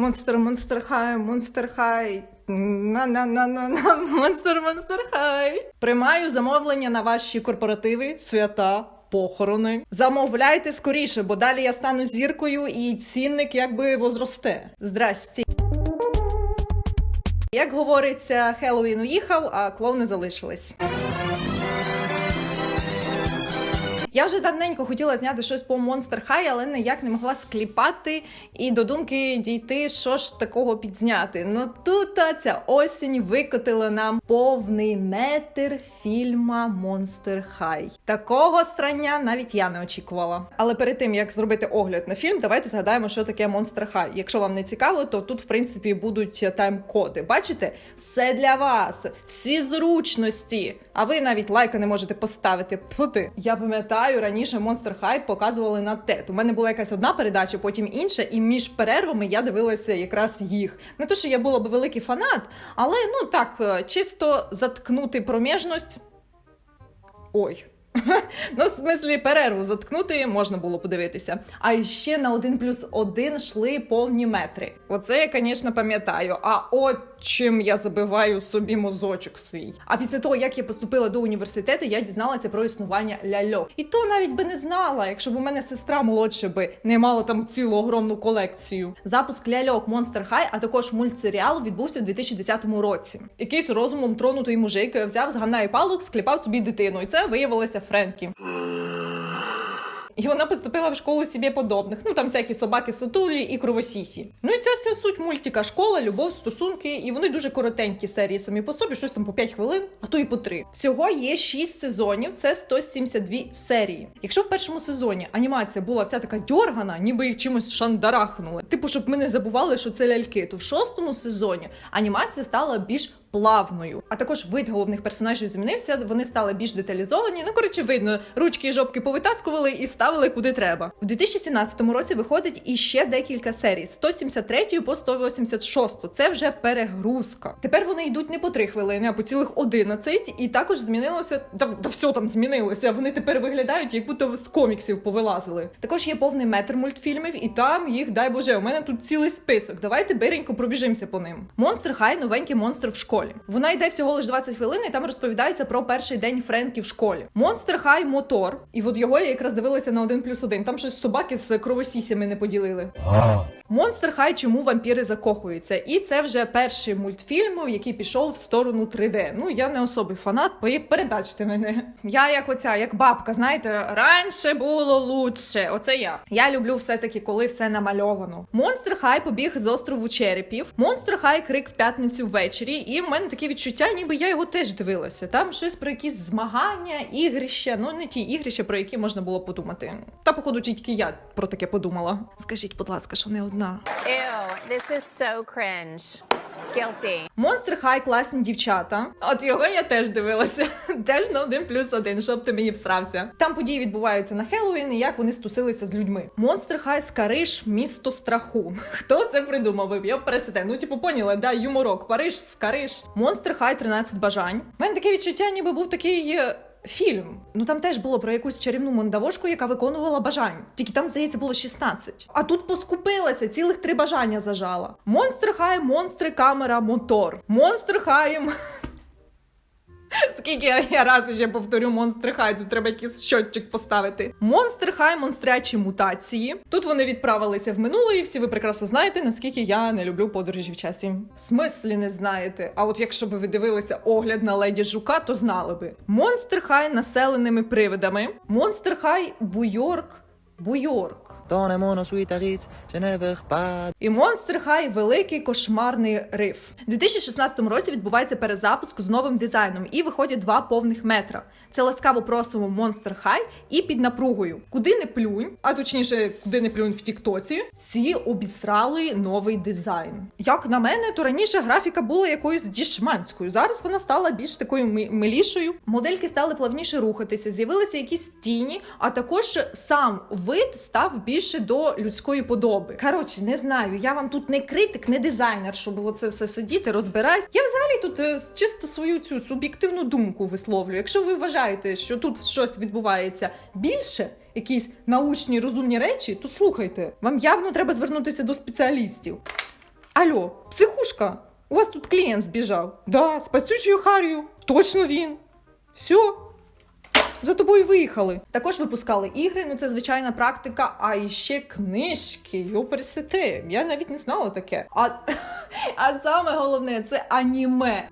Монстр, монстр хай, монстр хай. на на на на на монстр, монстр хай. Приймаю замовлення на ваші корпоративи, свята. Похорони замовляйте скоріше, бо далі я стану зіркою і цінник якби возросте. Здрасті. Як говориться, Хеллоуін уїхав, а клоуни залишились. Я вже давненько хотіла зняти щось по Monster High, але ніяк не могла скліпати і до думки дійти, що ж такого підзняти. Ну тут ця осінь викотила нам повний метр фільма Monster High. Такого срання навіть я не очікувала. Але перед тим як зробити огляд на фільм, давайте згадаємо, що таке Monster High. Якщо вам не цікаво, то тут в принципі будуть тайм-коди. Бачите, все для вас, всі зручності. А ви навіть лайка не можете поставити. Пути. Я пам'ятаю, раніше Monster High показували на ТЕТ. У мене була якась одна передача, потім інша, і між перервами я дивилася якраз їх. Не то, що я була б великий фанат, але ну так, е, чисто заткнути проміжність. Ой. Ну, в смислі, перерву заткнути можна було подивитися. А ще на 1 плюс 1 йшли повні метри. Оце я, звісно, пам'ятаю. А от чим я забиваю собі мозочок свій. А після того, як я поступила до університету, я дізналася про існування ляльок. І то навіть би не знала, якщо б у мене сестра молодша би не мала там цілу огромну колекцію. Запуск ляльок Monster High, а також мультсеріал відбувся в 2010 році. Якийсь розумом тронутий мужик взяв з гамна і палок, скліпав собі дитину, і це виявилося Френкі. І вона поступила в школу собі подобних. Ну там всякі собаки сутулі і кровосісі. Ну і це вся суть мультика. Школа, любов, стосунки, і вони дуже коротенькі серії самі по собі, щось там по 5 хвилин, а то і по 3. Всього є 6 сезонів, це 172 серії. Якщо в першому сезоні анімація була вся така дьоргана, ніби їх чимось шандарахнули. Типу, щоб ми не забували, що це ляльки, то в шостому сезоні анімація стала більш плавною. А також вид головних персонажів змінився. Вони стали більш деталізовані. Ну коротше, видно, ручки і жопки повитаскували і ставили куди треба. У 2017 році виходить іще декілька серій: з 173 по 186. Це вже перегрузка. Тепер вони йдуть не по 3 хвилини, а по цілих 11. І також змінилося. Та, та все там змінилося. Вони тепер виглядають, як будто з коміксів повилазили. Також є повний метр мультфільмів, і там їх, дай Боже, у мене тут цілий список. Давайте биренько пробіжимося по ним. Монстр Хай новенький монстр в школі. Вона йде всього лише 20 хвилин, і там розповідається про перший день Френкі в школі. Монстр Хай мотор. І от його я якраз дивилася на один плюс один. Там щось собаки з кровосісями не поділили. Монстр Хай, чому вампіри закохуються? І це вже перший мультфільм, який пішов в сторону 3D. Ну я не особий фанат, пої- перебачте мене. Я як оця, як бабка, знаєте, раніше було лучше. Оце я. Я люблю все-таки, коли все намальовано. Монстр Хай побіг з острову черепів. Монстр Хай крик в п'ятницю ввечері. І в мене таке відчуття, ніби я його теж дивилася. Там щось про якісь змагання, ігрища. Ну не ті ігрища, про які можна було подумати. Та походу тільки я про таке подумала. Скажіть, будь ласка, що не одна. Ew, this is so cringe. Guilty. Монстр Хай класні дівчата. От його я теж дивилася. Теж на один плюс один, щоб ти мені всрався. Там події відбуваються на Хеллоуін і як вони стусилися з людьми. Монстр Хай Скариш, місто страху. Хто це придумав? Його пересете. Ну, типу, поняли, да, юморок. Париж, Скариш. Монстр Хай 13 бажань. У мене таке відчуття, ніби був такий. Фільм, ну там теж було про якусь чарівну мандавошку, яка виконувала бажання. Тільки там, здається, було 16. А тут поскупилася, цілих три бажання зажала. Монстр хай, монстри, камера, мотор. Монстр хай. Скільки я разів ще повторю монстр хай, тут треба якийсь щотчик поставити. Монстр хай, монстрячі мутації. Тут вони відправилися в минуле, і всі ви прекрасно знаєте, наскільки я не люблю подорожі в часі. В смислі не знаєте. А от якщо б ви дивилися огляд на леді жука, то знали би. Монстр хай населеними привидами. Монстр хай Буйорк. Буйорк. Mondes ensuite arrive, je ne veux pas. І Monster High великий кошмарний риф. У 2016 році відбувається перезапуск з новим дизайном, і виходять два повних метра. Це ласкаво просимо Monster High і під напругою. Куди не плюнь, а точніше, куди не плюнь в Тіктоці, всі обісрали новий дизайн. Як на мене, то раніше графіка була якоюсь дішманською. Зараз вона стала більш такою милішою. Модельки стали плавніше рухатися, з'явилися якісь тіні, а також сам вид став більше до людської подоби. Коротше, не знаю. Я вам тут не критик, не дизайнер, щоб оце все сидіти, розбирати. Я взагалі тут е, чисто свою цю суб'єктивну думку висловлюю. Якщо ви вважаєте, що тут щось відбувається більше. Якісь научні розумні речі, то слухайте. Вам явно треба звернутися до спеціалістів. Алло, психушка, у вас тут клієнт збіжав. Да, з пацючою Харію. Точно він. Все. За тобою виїхали. Також випускали ігри, ну це звичайна практика, а іще книжки. Йоперсите. Я навіть не знала таке. А, а саме головне це аніме.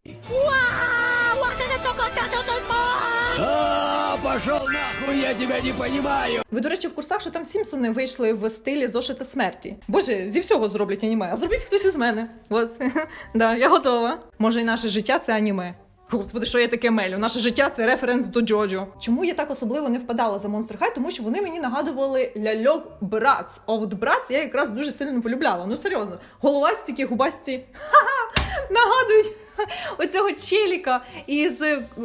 А, пошел нахуй, я тебя не понимаю! Ви, до речі, в курсах, що там Сімпсони вийшли в стилі зошита смерті. Боже, зі всього зроблять аніме. А зробіть хтось із мене. От. да, я готова. Може, і наше життя це аніме. Господи, що я таке мелю? Наше життя це референс до Джоджо. Чому я так особливо не впадала за Monster High? Тому що вони мені нагадували ляльок Брац. А от Брац я якраз дуже сильно полюбляла. Ну серйозно, головастики, губасті. Нагадують оцього челіка із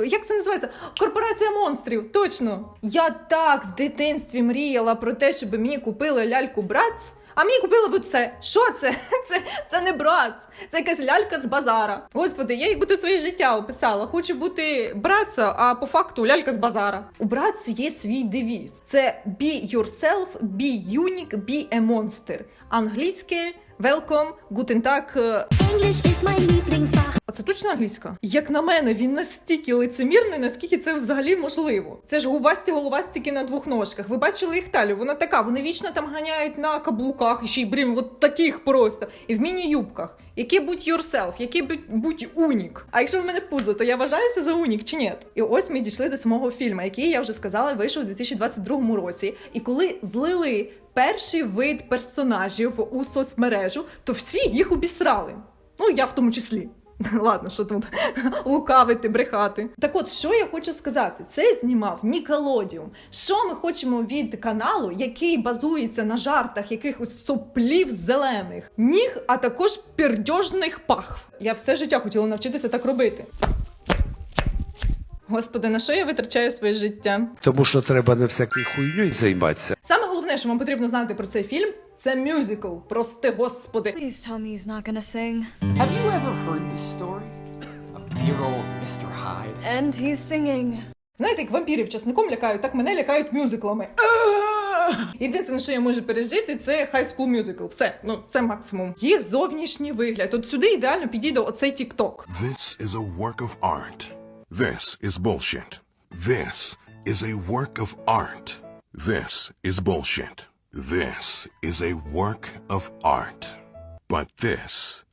як це називається? Корпорація монстрів. Точно. Я так в дитинстві мріяла про те, щоб мені купили ляльку Брац. А мені купили в це. Що це? Це, це не брат, це якась лялька з базара. Господи, я якби то своє життя описала. Хочу бути братцем. а по факту лялька з базара. У братці є свій девіз: це be yourself, be unique, be a monster. Англійське welcome, guten Tag, English is my Lieblingsfach. Точно англійська? Як на мене, він настільки лицемірний, наскільки це взагалі можливо. Це ж губасті головастики на двох ножках. Ви бачили їх талію? Вона така, вони вічно там ганяють на каблуках, і ще й блін, от таких просто. І в міні-юбках. Які будь yourself, будь, будь унік. А якщо в мене пузо, то я вважаюся за унік чи ні? І ось ми дійшли до самого фільму, який я вже сказала, вийшов у 2022 році. І коли злили перший вид персонажів у соцмережу, то всі їх обісрали. Ну, я в тому числі. Ладно, що тут лукавити, брехати. Так от, що я хочу сказати, це знімав Нікелодіум. Що ми хочемо від каналу, який базується на жартах якихось соплів зелених, ніг, а також пірдьожних пахв. Я все життя хотіла навчитися так робити. Господи, на що я витрачаю своє життя? Тому що треба не всякою хуйньою займатися. Саме головне, що вам потрібно знати про цей фільм, це мюзикл. Прости, господи. Please tell me he's not gonna sing. Have you ever heard this story of dear old Mr. Hyde? And he's singing. Знаєте, як вампірів часником лякають, так мене лякають мюзиклами. Єдине, що я можу пережити, це High School Musical. Все, ну це максимум. Їх зовнішній вигляд. От сюди ідеально підійде оцей TikTok. This is a work of art. This is bullshit. This is a work of art. This is bullshit. This is a work of art. But this,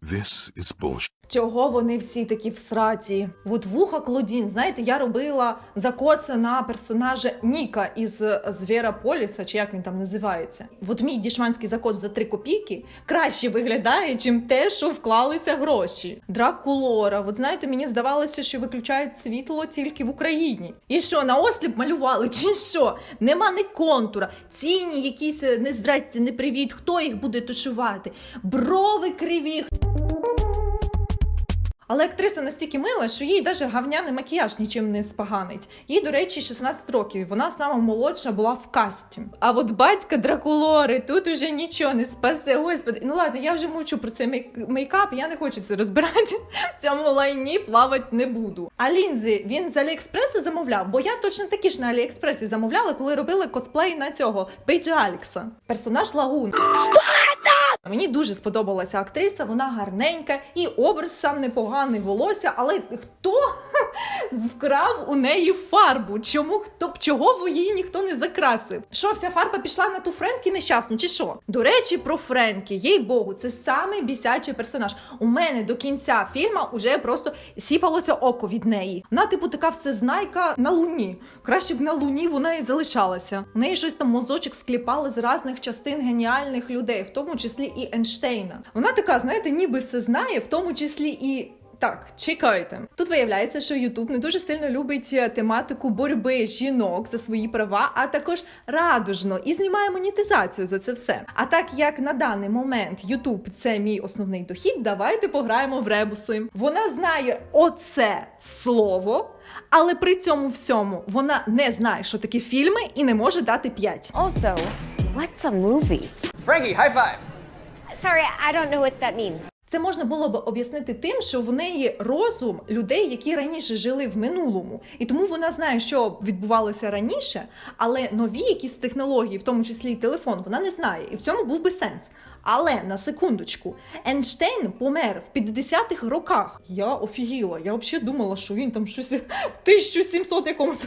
this is bullshit. Чого вони всі такі в сраці? От вуха Клодін, знаєте, я робила закоси на персонажа Ніка із Звіра Поліса, чи як він там називається. От мій дішманський закос за 3 копійки краще виглядає, чим те, що вклалися гроші. Дракулора, от знаєте, мені здавалося, що виключають світло тільки в Україні. І що, на осліп малювали, чи що? Нема ні контура, ціні якісь е, не здрасті, не привіт. Хто їх буде тушувати? Брови криві, але актриса настільки мила, що їй навіть гавняний макіяж нічим не споганить. Їй, до речі, 16 років. Вона сама молодша була в касті. А от батька Дракулори тут уже нічого не спасе. Господи, ну ладно, я вже мовчу про цей мейкап. Я не хочу це розбирати. В цьому лайні плавати не буду. А лінзи він з Аліекспреса замовляв, бо я точно такі ж на Аліекспресі замовляла, коли робили косплей на цього Пейджа Алікса. Персонаж Лагун. Мені дуже сподобалася актриса, вона гарненька, і образ сам непоганий волосся, але хто вкрав у неї фарбу? Чому хто чого її ніхто не закрасив? Що вся фарба пішла на ту Френкі нещасну, чи що? До речі, про Френкі, їй Богу, це самий бісячий персонаж. У мене до кінця фільму уже просто сіпалося око від неї. Вона, типу, така всезнайка на луні. Краще б на луні вона і залишалася. У неї щось там мозочок скліпали з різних частин геніальних людей, в тому числі і Ейнштейна. Вона така, знаєте, ніби все знає, в тому числі і. Так, чекайте. Тут виявляється, що Ютуб не дуже сильно любить е, тематику боротьби жінок за свої права, а також радужно і знімає монетизацію за це все. А так як на даний момент Ютуб це мій основний дохід, давайте пограємо в ребуси. Вона знає оце слово. Але при цьому всьому вона не знає, що таке фільми, і не може дати 5. Also, what's a movie? Frankie, high five! Sorry, I don't know what that means. Це можна було б об'яснити тим, що в неї розум людей, які раніше жили в минулому, і тому вона знає, що відбувалося раніше, але нові якісь технології, в тому числі і телефон, вона не знає, і в цьому був би сенс. Але на секундочку, Ейнштейн помер в 50-х роках. Я офігіла. Я взагалі думала, що він там щось в 1700 якомусь.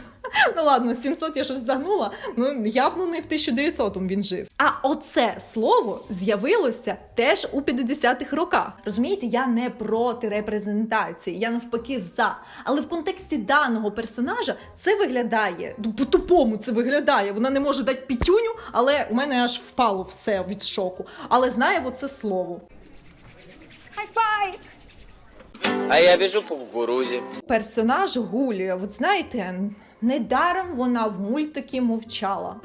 Ну ладно, 700 я щось загнула. Ну явно не в 1900 він жив. А оце слово з'явилося теж у 50-х роках. Розумієте, я не проти репрезентації, я навпаки за. Але в контексті даного персонажа це виглядає ну, по-тупому це виглядає. Вона не може дати пітюню, але у мене аж впало все від шоку. Але знає оце слово. А я біжу по кукурузі. Персонаж Гулія, от знаєте, недаром вона в мультики мовчала.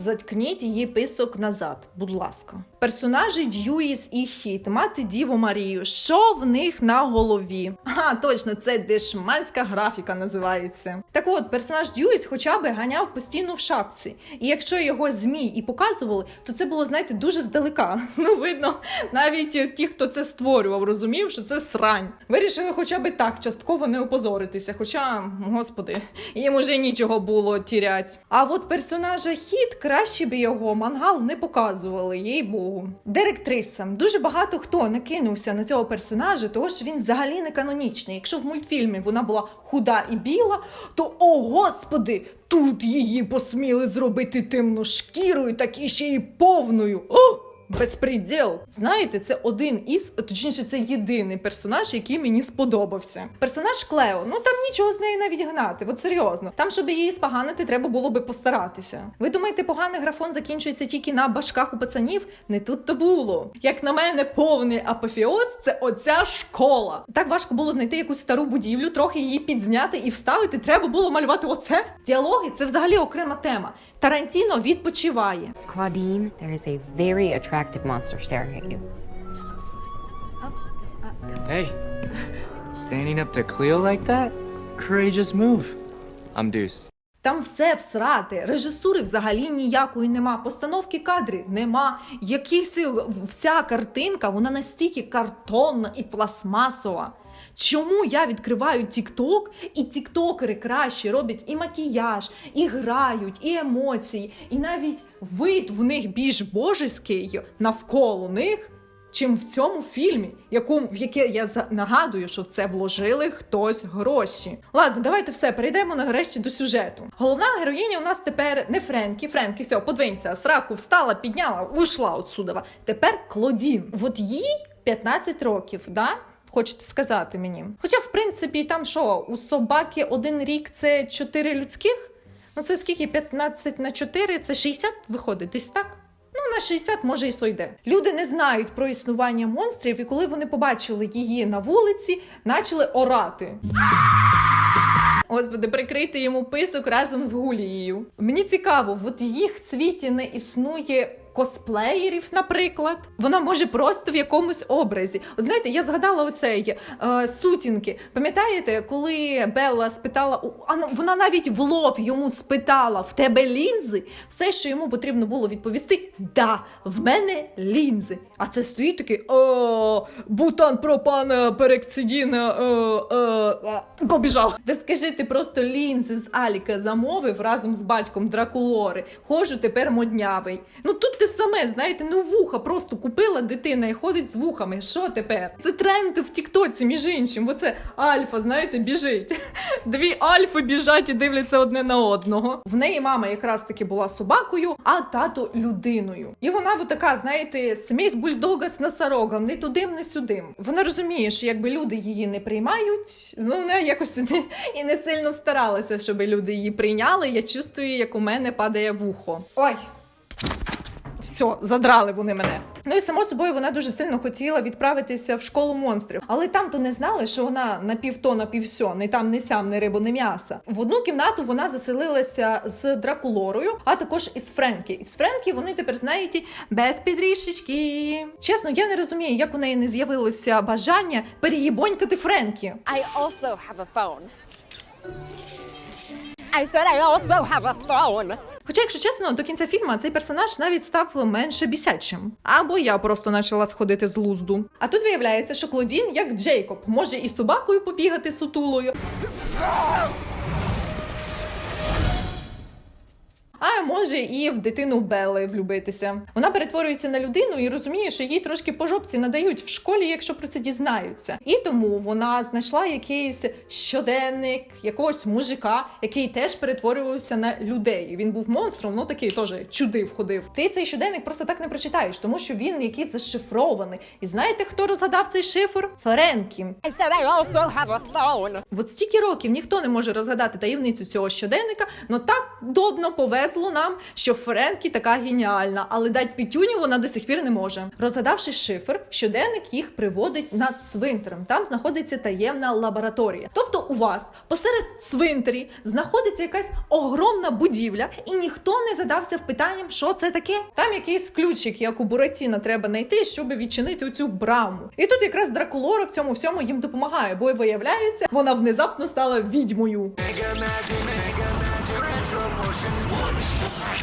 Заткніть її писок назад, будь ласка. Персонажі Дьюїс і Хіт, мати Діву Марію. Що в них на голові? А, точно, це дешманська графіка називається. Так от, персонаж Дьюїс хоча б ганяв постійно в шапці. І якщо його змій і показували, то це було, знаєте, дуже здалека. Ну, видно, навіть ті, хто це створював, розумів, що це срань. Вирішили хоча б так частково не опозоритися. Хоча, господи, їм уже нічого було тірять. А от персонажа Хіт краще б його мангал не показували, їй богу. Директриса. Дуже багато хто накинувся на цього персонажа, тому що він взагалі не канонічний. Якщо в мультфільмі вона була худа і біла, то о господи, тут її посміли зробити темношкірою, так і ще й повною. О! Безпреділ. Знаєте, це один із, точніше, це єдиний персонаж, який мені сподобався. Персонаж Клео, ну там нічого з неї навіть гнати, от серйозно. Там, щоб її споганити, треба було би постаратися. Ви думаєте, поганий графон закінчується тільки на башках у пацанів? Не тут то було. Як на мене, повний апофіоз це оця школа. Так важко було знайти якусь стару будівлю, трохи її підзняти і вставити. Треба було малювати оце. Діалоги це взагалі окрема тема. Тарантіно відпочиває. Claudine, there is a very attractive monster staring at you. Hey, standing up to Cleo like that? Courageous move. I'm Deuce. Там все всрати, режисури взагалі ніякої нема, постановки кадрів нема. Якісь вся картинка, вона настільки картонна і пластмасова. Чому я відкриваю TikTok, і тіктокери краще роблять і макіяж, і грають, і емоції, і навіть вид в них більш божеський навколо них, чим в цьому фільмі, якому в яке я нагадую, що в це вложили хтось гроші. Ладно, давайте все перейдемо нарешті до сюжету. Головна героїня у нас тепер не Френкі. Френкі, все, подвинься, сраку встала, підняла, ушла отсюда. Тепер Клодін. От їй 15 років, да? Хочете сказати мені? Хоча, в принципі, там що, у собаки один рік це 4 людських? Ну це скільки? 15 на 4 це 60 виходить, десь так? Ну, на 60 може і сойде. Люди не знають про існування монстрів, і коли вони побачили її на вулиці, почали орати. Господи, прикрити йому писок разом з Гулією. Мені цікаво, от їх цвіті не існує косплеєрів, наприклад. Вона може просто в якомусь образі. От знаєте, я згадала оцей е, сутінки. Пам'ятаєте, коли Белла спитала, ну, вона навіть в лоб йому спитала: в тебе лінзи? Все, що йому потрібно було відповісти: да, в мене лінзи. А це стоїть такий о, бутан, пропан, перексидін, е, е, е, побіжав. Та скажи, ти просто лінзи з Аліка замовив разом з батьком Дракулори. Хожу тепер моднявий. Ну тут те саме, знаєте, ну вуха просто купила дитина і ходить з вухами. Що тепер? Це тренд в Тіктоці, між іншим. Оце альфа, знаєте, біжить. Дві альфи біжать і дивляться одне на одного. В неї мама якраз таки була собакою, а тато людиною. І вона от така, знаєте, смесь бульдога з носорогом, не тудим, не сюдим. Вона розуміє, що якби люди її не приймають, ну вона якось не, і не сильно старалася, щоб люди її прийняли. Я чувствую, як у мене падає вухо. Ой. Все, задрали вони мене. Ну і само собою вона дуже сильно хотіла відправитися в школу монстрів, але там то не знали, що вона на півто, на півсьо, не там, не сям, не рибу, не м'яса. В одну кімнату вона заселилася з Дракулорою, а також із Френкі. І з Френкі вони тепер знаєте без підрішечки. Чесно, я не розумію, як у неї не з'явилося бажання переїбонькати Френкі. I also have a phone. I said I also have a phone. Хоча, якщо чесно, до кінця фільму цей персонаж навіть став менше бісячим. Або я просто почала сходити з лузду. А тут виявляється, що Клодін, як Джейкоб, може і собакою побігати сутулою. А може і в дитину Белли влюбитися. Вона перетворюється на людину і розуміє, що їй трошки по жопці надають в школі, якщо про це дізнаються. І тому вона знайшла якийсь щоденник якогось мужика, який теж перетворювався на людей. Він був монстром, ну такий теж чудив ходив. Ти цей щоденник просто так не прочитаєш, тому що він якийсь зашифрований. І знаєте, хто розгадав цей шифр? Френкі. От стільки років ніхто не може розгадати таємницю цього щоденника, но так добно повезло нам, що Френкі така геніальна, але дать пітюню вона до сих пір не може. Розгадавши шифр, щоденник їх приводить над цвинтарем. Там знаходиться таємна лабораторія. Тобто у вас посеред цвинтарі знаходиться якась огромна будівля, і ніхто не задався в питанням, що це таке. Там якийсь ключик, як у Буратіна, треба знайти, щоб відчинити цю браму. І тут якраз Дракулора в цьому всьому їм допомагає, бо виявляється, вона внезапно стала відьмою.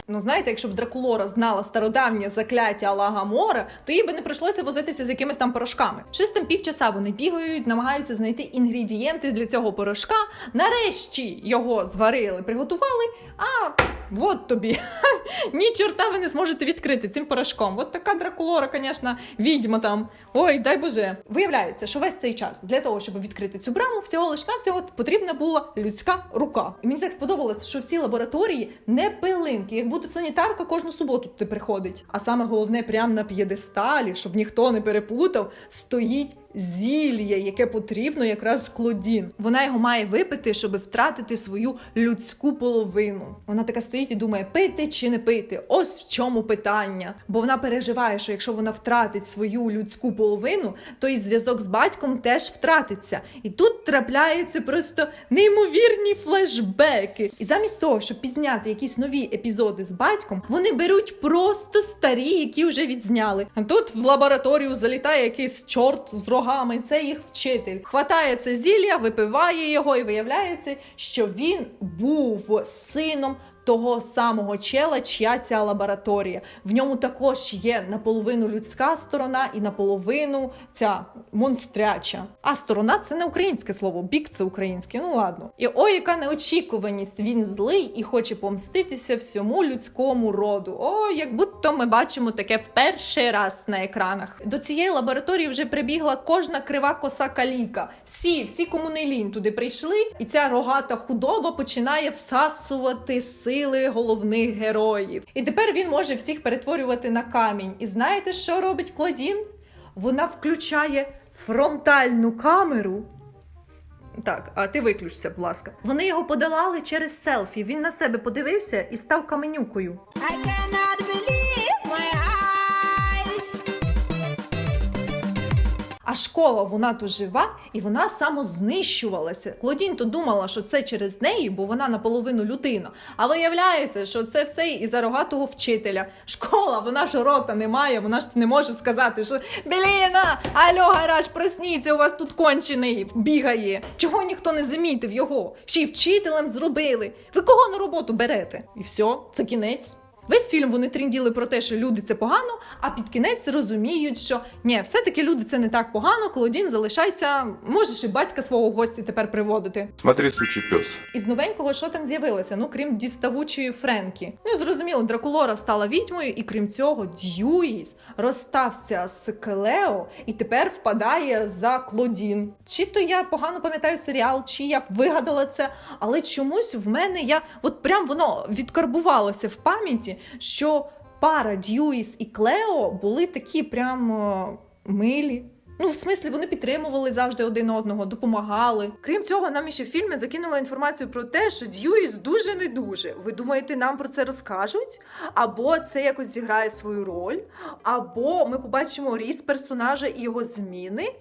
Ну знаєте, якщо б Дракулора знала стародавнє закляття Алагамора, то їй би не прийшлося возитися з якимись там порошками. Щось там півчаса вони бігають, намагаються знайти інгредієнти для цього порошка. Нарешті його зварили, приготували. А от тобі ні чорта ви не зможете відкрити цим порошком. От така Дракулора, звісно, відьма там. Ой, дай Боже. Виявляється, що весь цей час для того, щоб відкрити цю браму, всього лиш навсього потрібна була людська рука. І мені так сподобалось, що в цій лабораторії не пилинки, як будто санітарка кожну суботу туди приходить. А саме головне, прямо на п'єдесталі, щоб ніхто не перепутав, стоїть. Зілля, яке потрібно якраз Клодін. Вона його має випити, щоб втратити свою людську половину. Вона така стоїть і думає, пити чи не пити. Ось в чому питання. Бо вона переживає, що якщо вона втратить свою людську половину, то і зв'язок з батьком теж втратиться. І тут трапляються просто неймовірні флешбеки. І замість того, щоб пізняти якісь нові епізоди з батьком, вони беруть просто старі, які вже відзняли. А тут в лабораторію залітає якийсь чорт з рогами. Це їх вчитель. Хватає це зілля, випиває його, і виявляється, що він був сином. Того самого чела, чия ця лабораторія. В ньому також є наполовину людська сторона і наполовину ця монстряча. А сторона це не українське слово, бік це українське. Ну ладно. І ой, яка неочікуваність. Він злий і хоче помститися всьому людському роду. О, як будто ми бачимо таке в перший раз на екранах. До цієї лабораторії вже прибігла кожна крива коса каліка. Всі, всі кому туди прийшли, і ця рогата худоба починає всасувати сили головних героїв. І тепер він може всіх перетворювати на камінь. І знаєте, що робить Клодін? Вона включає фронтальну камеру. Так, а ти виключся, будь ласка. Вони його подолали через селфі. Він на себе подивився і став каменюкою. А школа вона то жива і вона самознищувалася. Клодін то думала, що це через неї, бо вона наполовину людина. А виявляється, що це все із-за рогатого вчителя. Школа, вона ж рота не має, вона ж не може сказати, що Біліна, алло, гараж, просніться, у вас тут кончений бігає. Чого ніхто не замітив його? Ще й вчителем зробили. Ви кого на роботу берете? І все, це кінець. Весь фільм вони трінділи про те, що люди це погано, а під кінець розуміють, що ні, все-таки люди це не так погано. Клодін, залишайся, можеш і батька свого гостя тепер приводити. Смотри, сучий пес. Із новенького, що там з'явилося? Ну крім діставучої Френкі. Ну зрозуміло, Дракулора стала відьмою, і крім цього, Дьюїс розстався з Клео і тепер впадає за Клодін. Чи то я погано пам'ятаю серіал, чи я вигадала це, але чомусь в мене я от прям воно відкарбувалося в пам'яті, що пара Дьюїс і Клео були такі прям е, милі. Ну, в смислі, вони підтримували завжди один одного, допомагали. Крім цього, нам іще в фільмі закинули інформацію про те, що Дьюїс дуже не дуже. Ви думаєте, нам про це розкажуть? Або це якось зіграє свою роль, або ми побачимо ріст персонажа і його зміни.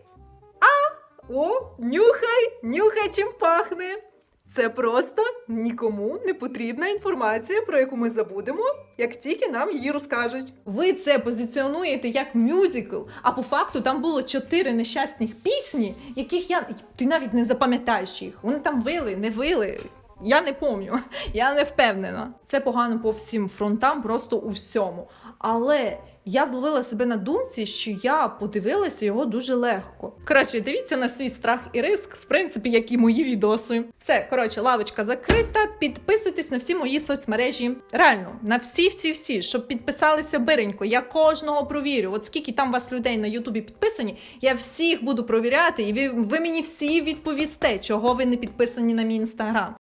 А о, нюхай, нюхай, чим пахне. Це просто нікому не потрібна інформація, про яку ми забудемо, як тільки нам її розкажуть. Ви це позиціонуєте як мюзикл, а по факту там було чотири нещасних пісні, яких я ти навіть не запам'ятаєш їх. Вони там вили, не вили. Я не пам'ятаю, я не впевнена. Це погано по всім фронтам, просто у всьому. Але я зловила себе на думці, що я подивилася його дуже легко. Коротше, дивіться на свій страх і риск, в принципі, як і мої відоси. Все, коротше, лавочка закрита. Підписуйтесь на всі мої соцмережі. Реально, на всі, всі, всі, щоб підписалися биренько. Я кожного провірю. От скільки там вас людей на Ютубі підписані, я всіх буду провіряти, і ви, ви мені всі відповісте, чого ви не підписані на мій інстаграм.